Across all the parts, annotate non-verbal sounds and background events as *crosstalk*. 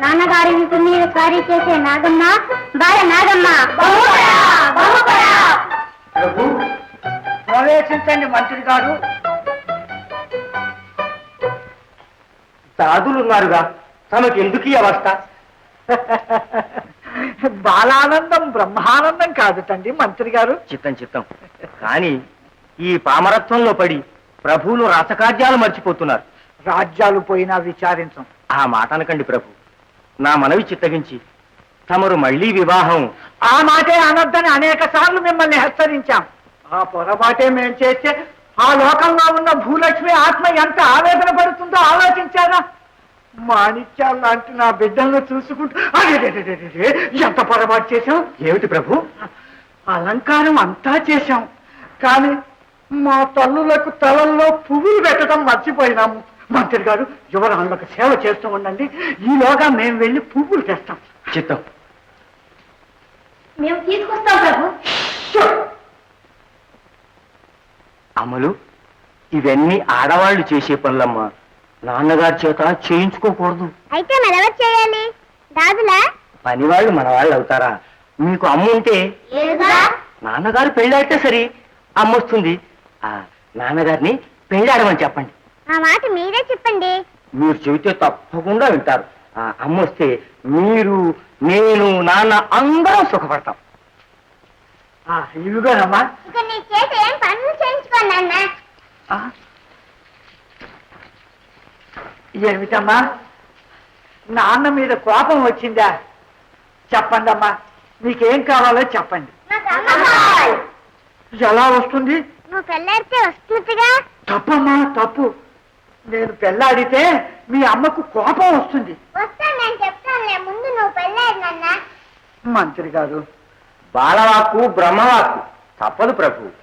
నాన్నగారి ఇంటి మీద కారీ చేసే నాగమ్మ బాల నాగమ్మ. ప్రభు ప్రవేశించండి మంత్రి గారు. సాధులున్నారుగా తమకు ఎందుకు ఈ అవస్థ? *laughs* బాలానందం బ్రహ్మానందం కాదు తండ్రి మంత్రి గారు. చిత్తం చిత్తం. కానీ ఈ పామరత్వంలో పడి ప్రభువులు రసకార్యాలు మర్చిపోతున్నారు. రాజ్యాలు పోయినా విచారించం. ఆ మాట అనకండి ప్రభు. నా మనవి చిత్తగించి. తమరు మళ్ళీ వివాహం. ఆ మాటే అనొద్దని అనేక సార్లు మిమ్మల్ని హెచ్చరించాం. ఆ పొరపాటే మేం చేస్తే ఆ లోకంలో ఉన్న భూలక్ష్మి ఆత్మ ఎంత ఆవేదన పడుతుందో ఆలోచించారా? మాణిక్యాల లాంటి నా బిడ్డలను చూసుకుంటూ ఎంత పొరపాటు చేశాం? ఏమిటి ప్రభు? అలంకారం అంతా చేశాం. కానీ మా తల్లులకు తలల్లో పువ్వులు పెట్టడం మర్చిపోయినాము. మంత్రి గారు యువరాళ్ళకు సేవ చేస్తూ ఉండండి. ఈలోగా మేము వెళ్ళి పువ్వులు తెస్తాం. చిత్తం మేము తీసుకొస్తాం ప్రభు. అమలు ఇవన్నీ ఆడవాళ్ళు చేసే పనులమ్మా. నాన్నగారి చేత చేయించుకోకూడదు. అయితే మరెవరు చేయాలి? దాదులా? పనివాళ్ళు మన వాళ్ళు అవుతారా? మీకు అమ్మ ఉంటే? నాన్నగారు పెళ్ళాడితే సరి అమ్మ వస్తుంది. ఆ నాన్నగారిని పెళ్ళాడమని చెప్పండి. ఆ మాట మీరే చెప్పండి. మీరు చెబితే తప్పకుండా వింటారు. ఆ అమ్మ వస్తే మీరు నేను నాన్న అందరం సుఖపడతాం. ఇక నీ చేత ఏం పనులు చేయించుకోండి అన్న ఆ? ఏమిటమ్మా? నాన్న మీద కోపం వచ్చిందా? చెప్పండి అమ్మా. మీకేం కావాలో చెప్పండి. నాకు. ఎలా వస్తుంది? నువ్వు పెళ్ళాడితే వస్తుందిగా. తప్పమ్మా తప్పు. నేను పెళ్ళాడితే మీ అమ్మకు కోపం వస్తుంది. ముందు నువ్వు మంత్రి గారు బాలవాక్కు బ్రహ్మవాక్కు తప్పదు ప్రభు.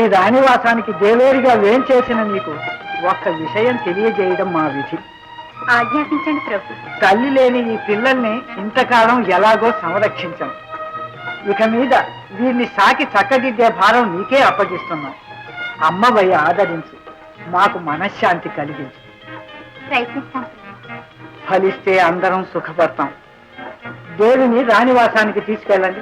ఈ రాణివాసానికి దేవేరిగా వేం చేసిన నీకు ఒక్క విషయం తెలియజేయడం మా విధి. ఆజ్ఞాపించండి ప్రభు. తల్లి లేని ఈ పిల్లల్ని ఇంతకాలం ఎలాగో సంరక్షించాం ఇక మీద వీరిని సాకి చక్కదిద్దే భారం నీకే అప్పగిస్తున్నాం. అమ్మవయ్య ఆదరించు. మాకు మనశ్శాంతి కలిగించు. ప్రయత్నిస్తాం. ఫలిస్తే అందరం సుఖపడతాం. దేవిని రాణివాసానికి తీసుకెళ్ళండి.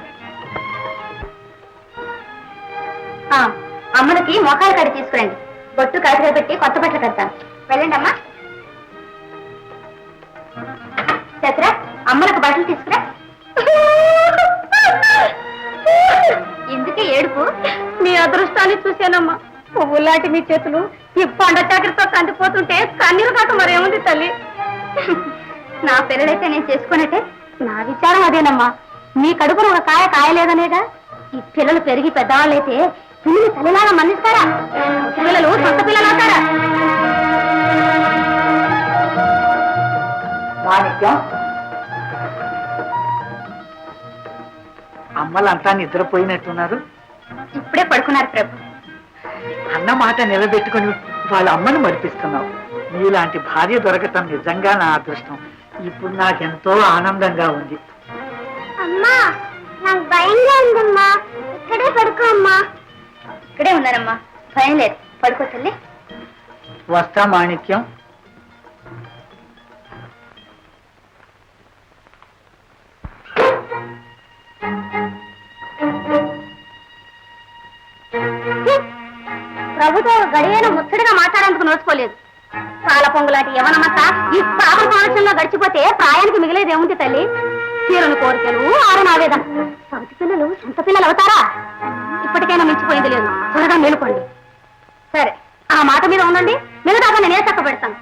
అమ్మలకి మొఖాలు కడి తీసుకురండి. బొట్టు కాటుగా పెట్టి కొత్త బట్టలు కడతాను. వెళ్ళండి అమ్మా. చత్ర అమ్మలకు బట్టలు తీసుకురా. ఎందుకే ఏడుపు? మీ అదృష్టాన్ని చూశానమ్మా. పువ్వులాంటి మీ చేతులు ఈ పండ చాకరితో కందిపోతుంటే కన్నీరు కాక మరేముంది తల్లి? నా పిల్లలైతే నేను చేసుకున్నట్టే నా విచారం అదేనమ్మా. మీ కడుపును ఒక కాయ కాయలేదనేగా? ఈ పిల్లలు పెరిగి పెద్దవాళ్ళైతే పిల్లలు తల్లిలాగా మన్నిస్తారా? పిల్లలు సొంత పిల్లలు అవుతారా? మాణిక్యం. అమ్మలంతా నిద్రపోయినట్టున్నారు. ఇప్పుడే పడుకున్నారు ప్రభు. అన్న మాట నిలబెట్టుకుని వాళ్ళ అమ్మను మరిపిస్తున్నావు. నీలాంటి భార్య దొరకటం నిజంగా నా అదృష్టం. ఇప్పుడు నాకెంతో ఆనందంగా ఉంది. అమ్మా నాకు భయంగా ఉందమ్మా. ఇక్కడే పడుకో అమ్మా. ఇక్కడే ఉన్నారమ్మా. భయం లేదు. పడుకో తల్లి. వస్తా మాణిక్యం. ప్రభుతో గడియను ముచ్చటగా మాట్లాడేందుకు నోచుకోలేదు. పాల పొంగులాంటి యవనమత ఈ పాప సంవత్సరంలో గడిచిపోతే ప్రాయానికి మిగిలేది ఏముంది తల్లి? తీరని కోరికలు ఆరని ఆవేదన సొంత పిల్లలు సొంత పిల్లలు అవుతారా? ఇప్పటికైనా మించిపోయింది లేదు. త్వరగా మేలుకోండి. సరే ఆ మాట మీద ఉండండి. మిగతా నేనే చక్క పెడతాను.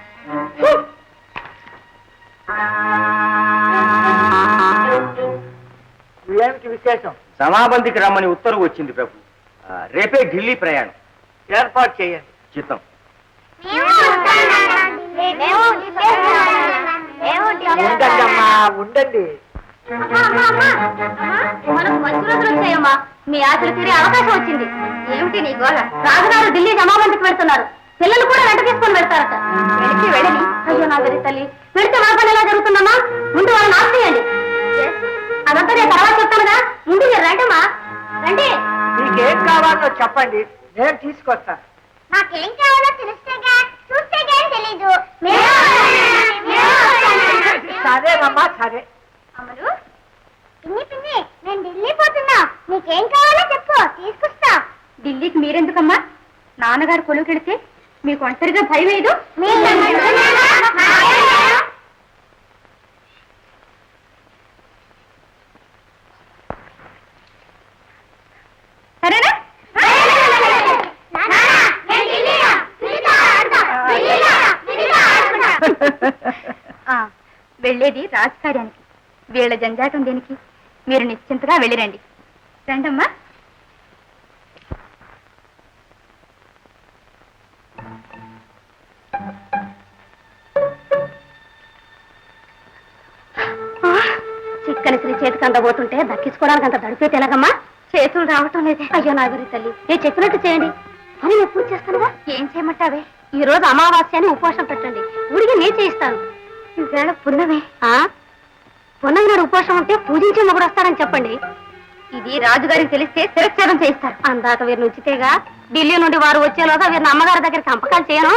విశేషం? సమాబంధికి రమ్మని ఉత్తర్వు వచ్చింది ప్రభు. రేపే ఢిల్లీ ప్రయాణం. ఏర్పాటు చేయండి. చిత్తం. ఉండండి. మనకు మంచి రోజులు వచ్చాయమ్మా. మీ ఆశలు తీరే అవకాశం వచ్చింది. ఏమిటి నీ గోళ రాజుగారు ఢిల్లీ జమాబందికి వెళ్తున్నారు. పిల్లలు కూడా వెంట తీసుకొని వెళ్తారట. వెళితే వెళ్ళని అయ్యో నా వెరీ తల్లి. వెళితే మన పని ఎలా జరుగుతుందమ్మా? ముందు వాళ్ళని ఆఫ్ చేయండి. అదంతా నేను తర్వాత చెప్తానుగా ముందు మీరు రండమ్మా. రండి. మీకేం కావాలో చెప్పండి. నేను తీసుకొస్తాను. నాకేం కావాలో తెలిస్తేగా చూస్తేగా తెలీదు సరేనమ్మా సరే అమలు పిన్ని పిన్ని నేను ఢిల్లీ పోతున్నా నీకేం కావాలో చెప్పు తీసుకొస్తా ఢిల్లీకి మీరెందుకమ్మా నాన్నగారు కొలుకెడితే మీకు ఒంటరిగా భయం లేదు? సరేనా? వెళ్ళేది రాజకార్యానికి. వీళ్ళ జంజాటం దేనికి? మీరు నిశ్చింతగా వెళ్ళిరండి రండమ్మా. చిక్కని శ్రీ చేతికి అందబోతుంటే దక్కించుకోవడానికి అంత దడిపేది ఎలాగమ్మా? చేతులు రావటం లేదే. అయ్యో నా గురి తల్లి నేను చెప్పినట్టు చేయండి. అని ఎప్పుడు చేస్తానుగా? ఏం చేయమంటావే? ఈ రోజు అమావాస్య అని ఉపవాసం పెట్టండి. ఊరికి నేను చేయిస్తాను. ఈవేళ పున్నమే. పున్నమి నాడు ఉపవాసం ఉంటే పూజించే మొగుడు వస్తారని చెప్పండి. ఇది రాజుగారికి తెలిస్తే శిరచ్ఛేదం చేయిస్తారు. అందాక వీరిని ఉచితేగా ఢిల్లీ నుండి వారు వచ్చేలోగా వీరిని అమ్మగారి దగ్గరికి పంపకాలు చేయను.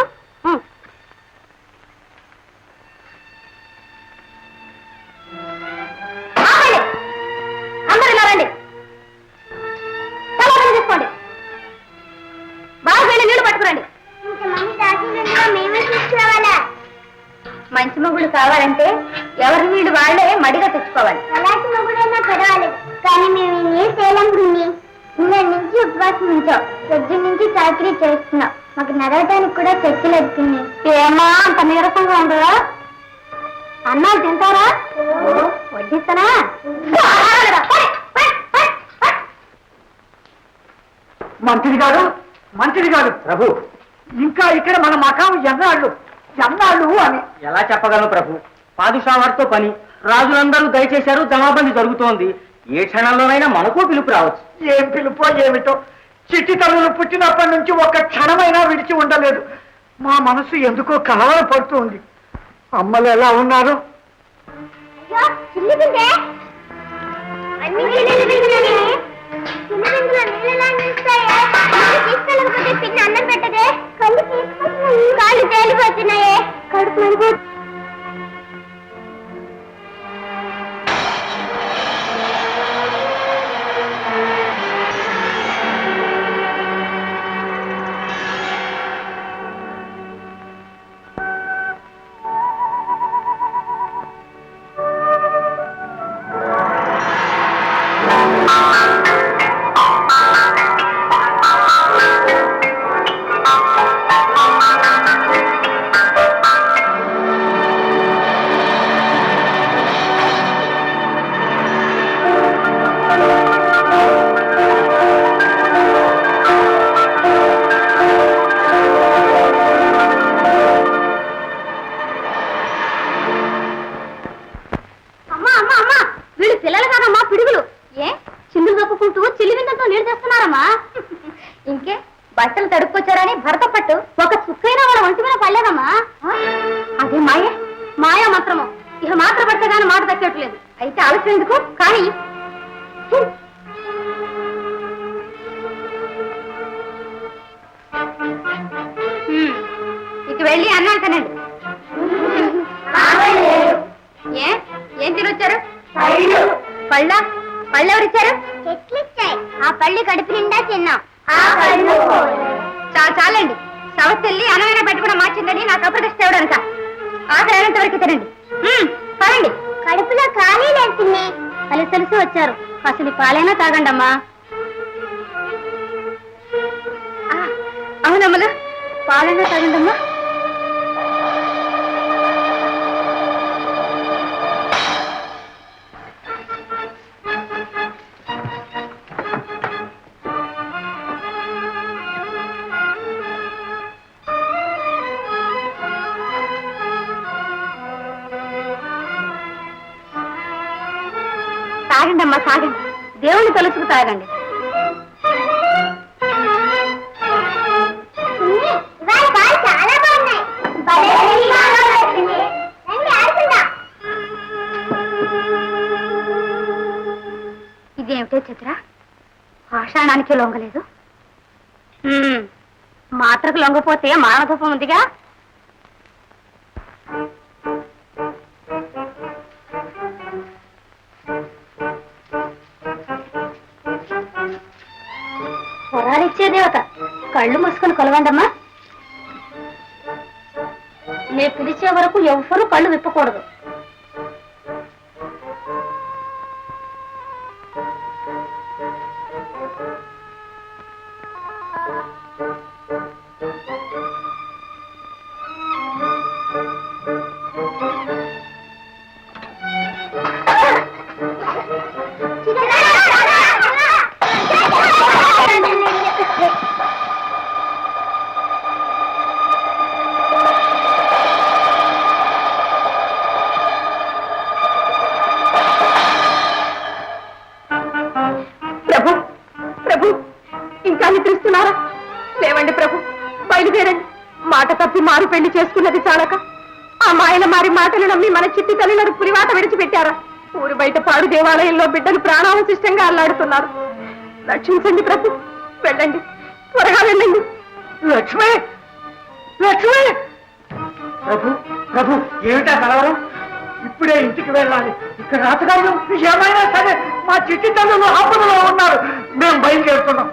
మంచి మొగుడు కావాలంటే ఎవరి వీడు వాళ్ళే మడిగా తెచ్చుకోవాలి. అలాంటి మొగుడైనా పర్వాలేదు కానీ మేము నీరు తేలం గుండి నిన్న నుంచి ఉపవాసం ఉంచాం. పొద్దు నుంచి చాకరీ చేస్తున్నాం. మాకు నడవడానికి కూడా శక్తులు వచ్చింది ఏమా అంత నీరసంగా ఉండదా అన్నాలు తింటారా? వడ్డిస్తానా? మంత్రి గారు మంత్రి గారు ప్రభు. ఇంకా ఇక్కడ మన మకాం ఎన్నాళ్ళు ఎన్నాళ్ళు అని. ఎలా చెప్పగలను ప్రభు? పాదుషా వారితో పని. రాజులందరూ దయచేశారు జమాబంది జరుగుతోంది. ఏ క్షణంలోనైనా మనకు పిలుపు రావచ్చు. ఏం పిలుపో ఏమిటో. చిట్టి తల్లులు పుట్టినప్పటి నుంచి ఒక్క క్షణమైనా విడిచి ఉండలేదు. మా మనసు ఎందుకో కలవర పడుతుంది. అమ్మలు ఎలా ఉన్నారు? అన్ని తీసుకెళ్ళకపోతే పిన్న అన్నం పెట్టదే? కళ్ళు తీసుకొస్తున్నాయి కాళ్ళు తేలిపోతున్నాయే. కడుపు మరిపో అమ్మా అయితే ఆలస్యం ఎందుకు? కానీ. ఇక వెళ్ళి అన్నాను తినండి. ఏ? ఏం తినొచ్చారు? పళ్ళ. పళ్ళు? ఎవరిచ్చారు? చెట్లు ఇచ్చాయి ఆ పళ్ళు కడుపు నిండా తిన్నాం. చాలా చాలండి. సవత్తెల్లి అనమైన పెట్టుకున్న మార్చిందని నాకు అప్రదిష్ట ఇవ్వడానిక ఆకలి అయినంత వరకు తినండి. పదండి. కడుపులో ఖాళీ లేదు తిని కలిసి తెలిసి వచ్చారు. అసలు పాలైనా తాగండమ్మా. ఆ, అవునమ్మలు పాలైనా తాగండమ్మా. తాగండి దేవుని తలుచుకు తాగండి. ఇదేమిటో చిత్ర? పాషాణానికి లొంగలేదు. మాత్రకు లొంగపోతే మానధూపం ఉందిగా? దేవత కళ్ళు మూసుకొని కొలవండమ్మా. నేను పిలిచే వరకు ఎవ్వరూ కళ్ళు విప్పకూడదు. తప్పి పెళ్ళి చేసుకున్నది చాలక? ఆ మాయల మారి మాటలు నమ్మి మన చిట్టి తల్లిలను పురివాత విడిచిపెట్టారా? ఊరు బయట పాడు దేవాలయంలో బిడ్డలు ప్రాణావశిష్టంగా అల్లాడుతున్నారు. రక్షించండి ప్రభు. వెళ్ళండి. త్వరగా వెళ్ళండి. లక్ష్మి! లక్ష్మి! ప్రభు ప్రభు ఏమిటా కలవరం? ఇప్పుడే ఇంటికి వెళ్ళాలి. ఇక్కడ రాతగారు ఏమైనా సరే మా చిట్టి తల్లులు ఆపదలో ఉన్నారు. మేము బయలుదేరుతున్నాం.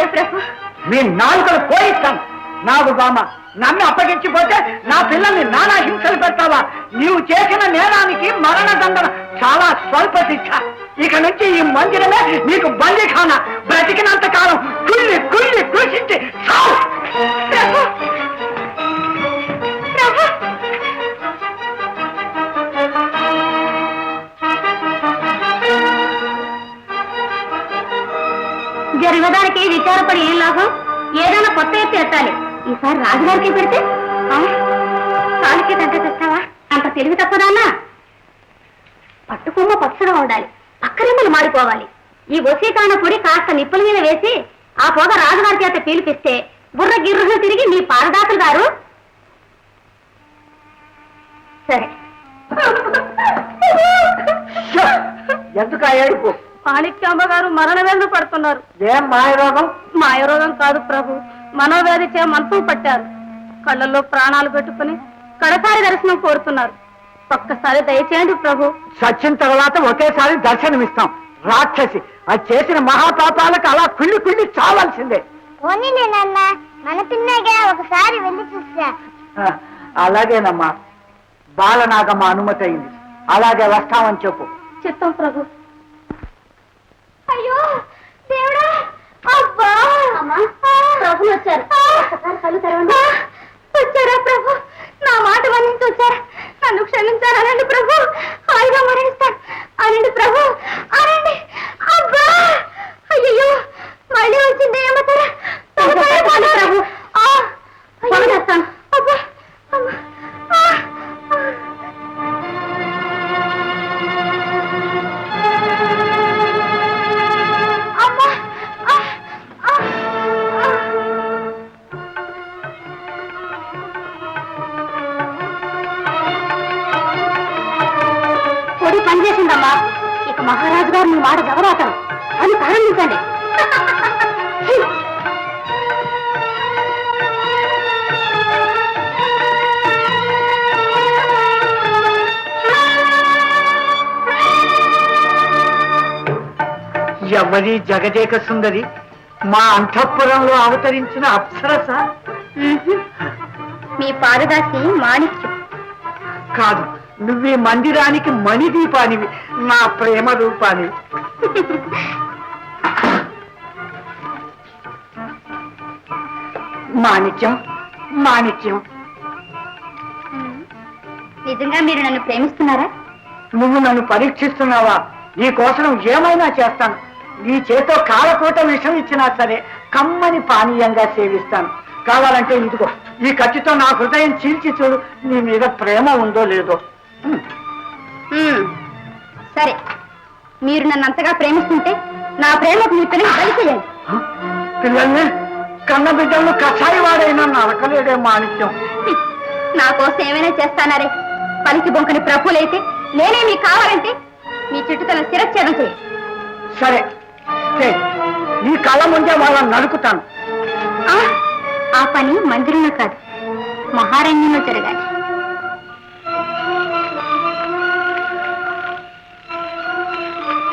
నిజం ప్రభు. మీ నాలుకలు పోయిస్తాను నాకు బామ నన్ను అప్పగించిపోతే నా పిల్లల్ని నానా హింసలు పెడతావా? నీవు చేసిన నేరానికి మరణ దండన చాలా స్వల్ప శిక్ష. ఇక నుంచి ఈ మందిరమే నీకు బందీఖానా బ్రతికినంత కాలం కుళ్ళి కుళ్ళి కృషించి చావు. జరగడానికి విచారపడి ఏం లాభం? ఏదైనా కొత్త ఎత్తు ఎత్తాలి. ఈసారి రాజుగారికి పెడితే? కాలికి తగ్గ తెస్తావా? అంత తెలివి తప్పదానా పట్టుకొమ్మ పచ్చగా ఉండాలి. పక్కరెమ్మలు మాడిపోవాలి ఈ వసీకాన పొడి కాస్త నిప్పుల మీద వేసి ఆ పొగ రాజుగారి చేత పీలిపిస్తే బుర్ర గిర్రును తిరిగి మీ పారదాతలు గారు. సరే. ఎందుకు ఆ ఏడుపు? మాణిక్యాంబ గారు మరణవేదన పడుతున్నారు. ఏం మాయరోగం? మాయరోగం కాదు ప్రభు. మనోవ్యాధి చే మంత్రం పట్టారు. కళ్ళల్లో ప్రాణాలు పెట్టుకుని కడసారి దర్శనం కోరుతున్నారు. ఒక్కసారి దయచేయండి ప్రభు. సచ్చిన తర్వాత ఒకేసారి దర్శనమిస్తాం. రాక్షసి అది చేసిన మహాపాపాలకు అలా కుళ్ళి కుళ్ళి చావాల్సిందే. మన పిన్నగా ఒకసారి వెళ్ళి చూసా ఆ, అలాగేనమ్మా. బాలనాగమ్మ అనుమతి అయింది. అలాగే వస్తామని చెప్పు. చిత్తం ప్రభు. అయ్యో దేవుడా! అబ్బా! ప్రభు వచ్చారు. ఒక్కసారి కళ్ళు తెరవండి. వచ్చారా ప్రభు? నా మాట మన్నించి వచ్చారా? నన్ను క్షమించారు? అనండి ప్రభు. హాయిగా మరణిస్తాను అనండి ప్రభు. అనండి! అబ్బా! అయ్యో మళ్ళీ వచ్చింది ఏమంటారా ప్రభు అబ్బా! అమ్మా. అమ్మా మహారాజు గారు మీ మాట గౌరవతాం అని ప్రారంభించండి ఎవరి జగజేక సుందరి మా అంతఃపురంలో అవతరించిన అప్సరస. మీ పారదాసి మాణిక్యం. కాదు నువ్వే మందిరానికి మణిదీపానివి నా ప్రేమ రూపానివి. మాణిక్యం మాణిక్యం. నిజంగా మీరు నన్ను ప్రేమిస్తున్నారా? నువ్వు నన్ను పరీక్షిస్తున్నావా? నీ కోసం ఏమైనా చేస్తాను. నీ చేతో కాలకూట విషం ఇచ్చినా సరే కమ్మని పానీయంగా సేవిస్తాను. కావాలంటే ఇదిగో ఈ కత్తితో నా హృదయం చీల్చి చూడు నీ మీద ప్రేమ ఉందో లేదో. సరే మీరు నన్ను అంతగా ప్రేమిస్తుంటే నా ప్రేమకు మీ పిల్లలు బలి చేయండి? పిల్లల్ని కన్న బిడ్డలను కషాయి వాడైనా నరకలేడే మాణిక్యం. నా కోసం ఏమైనా చేస్తానారే పలికి బొంకని ప్రభులైతే నేనే మీకు కావాలంటే మీ చుట్టుతల శిరచ్ఛేదం చేయండి సరే చెయ్. నీ కళ్ళ ముందే వాళ్ళని నరుకుతాను ఆ, ఆ పని మందిరంలో కాదు మహారణ్యంలో జరగాలి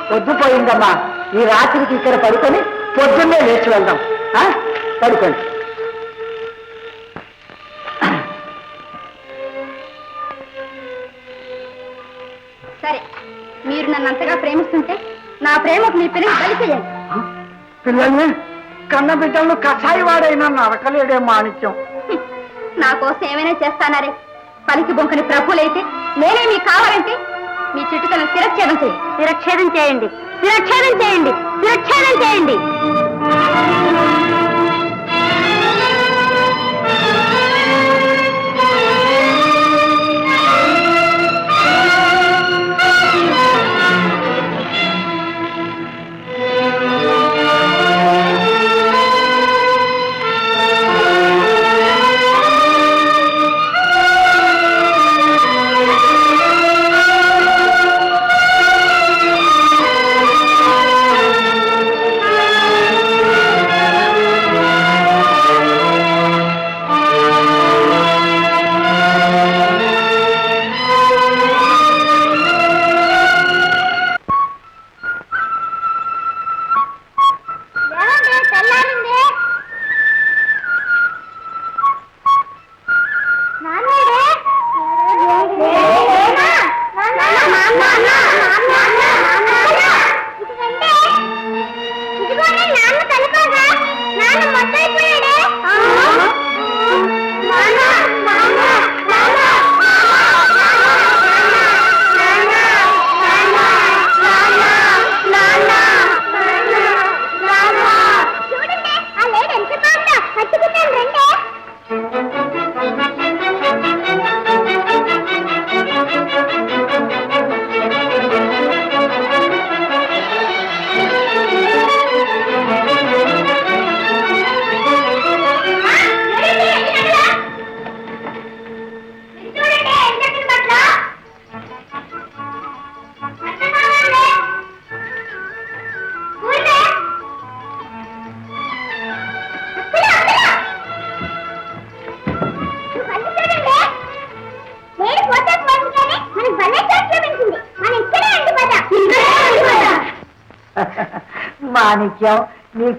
పొద్దుపోయిందమ్మా ఈ రాత్రికి ఇక్కడ పడుకొని పొద్దున్నే లేచి వెళ్దాం? పడుకోండి సరే మీరు నన్ను అంతగా ప్రేమిస్తుంటే నా ప్రేమకు మీ పిల్లలు హ? పిల్లల్ని కన్న బిడ్డలను కషాయి వాడైనా నరకలేడే మాణిక్యం. నా కోసం ఏమైనా చేస్తానారే పలికి బొంకని ప్రభులైతే నేనే మీకు కావాలంటే మీ చుట్టుతల శిరచ్ఛేదం చేయండి శిరచ్ఛేదం చేయండి. శిరచ్ఛేదం చేయండి. శిరచ్ఛేదం చేయండి.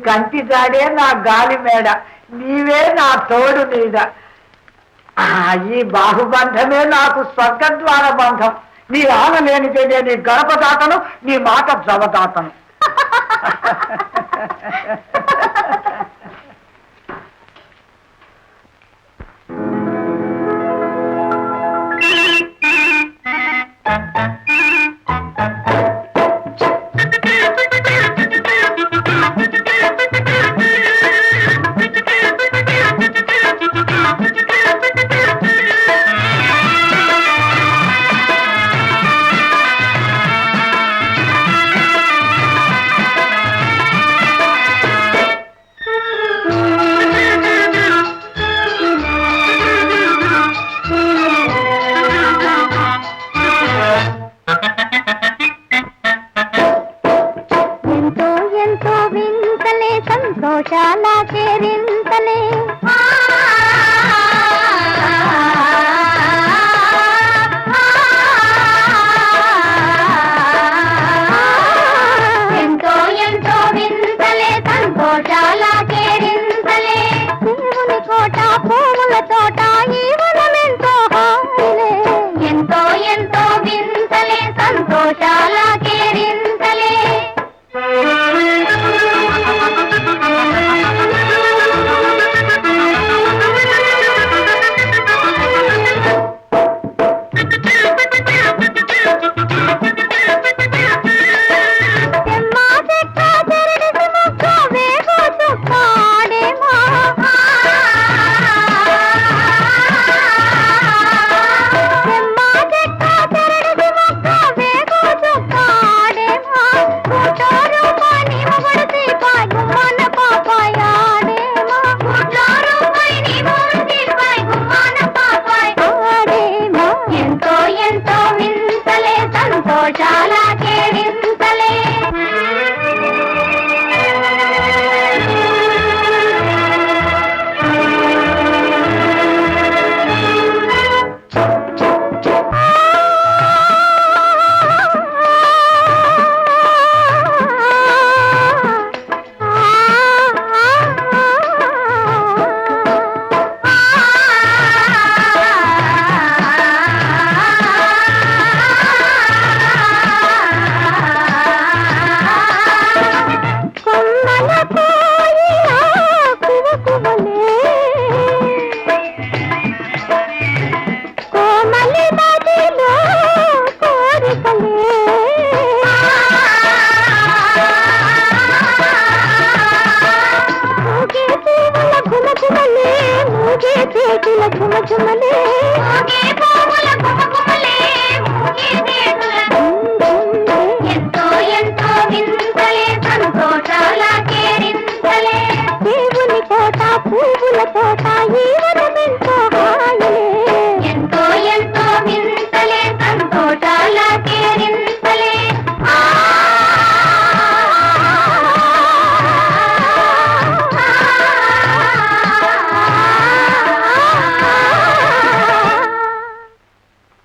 కంటి జాడే నా గాలి మేడ నీవే నా తోడు నీడ. ఈ బాహుబంధమే నాకు స్వర్గద్వార బంధం. నీ ఆన లేనిదే నేను నీ గడప దాటను నీ మాట జవదాటను ఎంతో *laughs*